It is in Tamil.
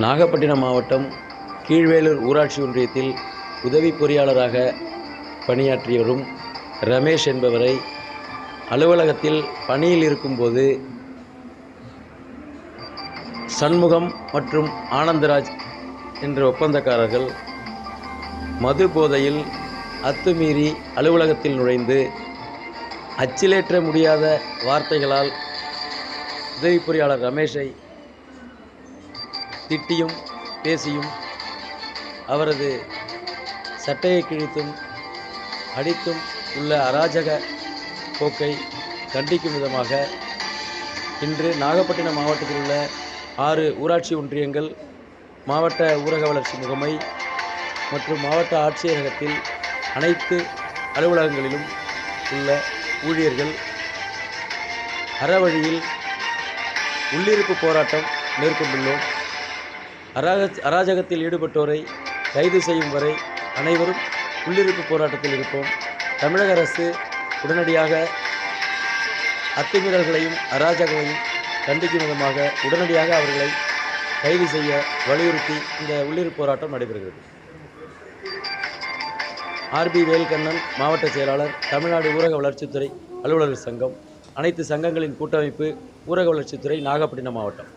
நாகப்பட்டினம் மாவட்டம் கீழ்வேலூர் ஊராட்சி ஒன்றியத்தில் உதவி பொறியாளராக பணியாற்றி வரும் ரமேஷ் என்பவரை அலுவலகத்தில் பணியில் இருக்கும்போது சண்முகம் மற்றும் ஆனந்தராஜ் என்ற ஒப்பந்தக்காரர்கள் மது போதையில் அத்துமீறி அலுவலகத்தில் நுழைந்து அச்சிலேற்ற முடியாத வார்த்தைகளால் உதவி பொறியாளர் ரமேஷை திட்டியும் பேசியும் அவரது சட்டையை கிழித்தும் அடித்தும் உள்ள அராஜக போக்கை கண்டிக்கும் விதமாக இன்று நாகப்பட்டினம் மாவட்டத்தில் உள்ள ஆறு ஊராட்சி ஒன்றியங்கள் மாவட்ட ஊரக வளர்ச்சி முகமை மற்றும் மாவட்ட ஆட்சியரகத்தில் அனைத்து அலுவலகங்களிலும் உள்ள ஊழியர்கள் அறவழியில் உள்ளிருப்பு போராட்டம் மேற்கொண்டுள்ளோம். அராக அராஜகத்தில் ஈடுபட்டோரை கைது செய்யும் வரை அனைவரும் உள்ளிருப்பு போராட்டத்தில் இருப்போம். தமிழக அரசு உடனடியாக அத்துமீறல்களையும் அராஜகங்களையும் கண்டிக்கும் விதமாக உடனடியாக அவர்களை கைது செய்ய வலியுறுத்தி இந்த உள்ளிருப்பு போராட்டம் நடைபெறுகிறது. ஆர்பி வேல்கண்ணன் மாவட்ட செயலாளர் தமிழ்நாடு ஊரக வளர்ச்சித்துறை அலுவலர்கள் சங்கம் அனைத்து சங்கங்களின் கூட்டமைப்பு ஊரக வளர்ச்சித்துறை நாகப்பட்டினம் மாவட்டம்.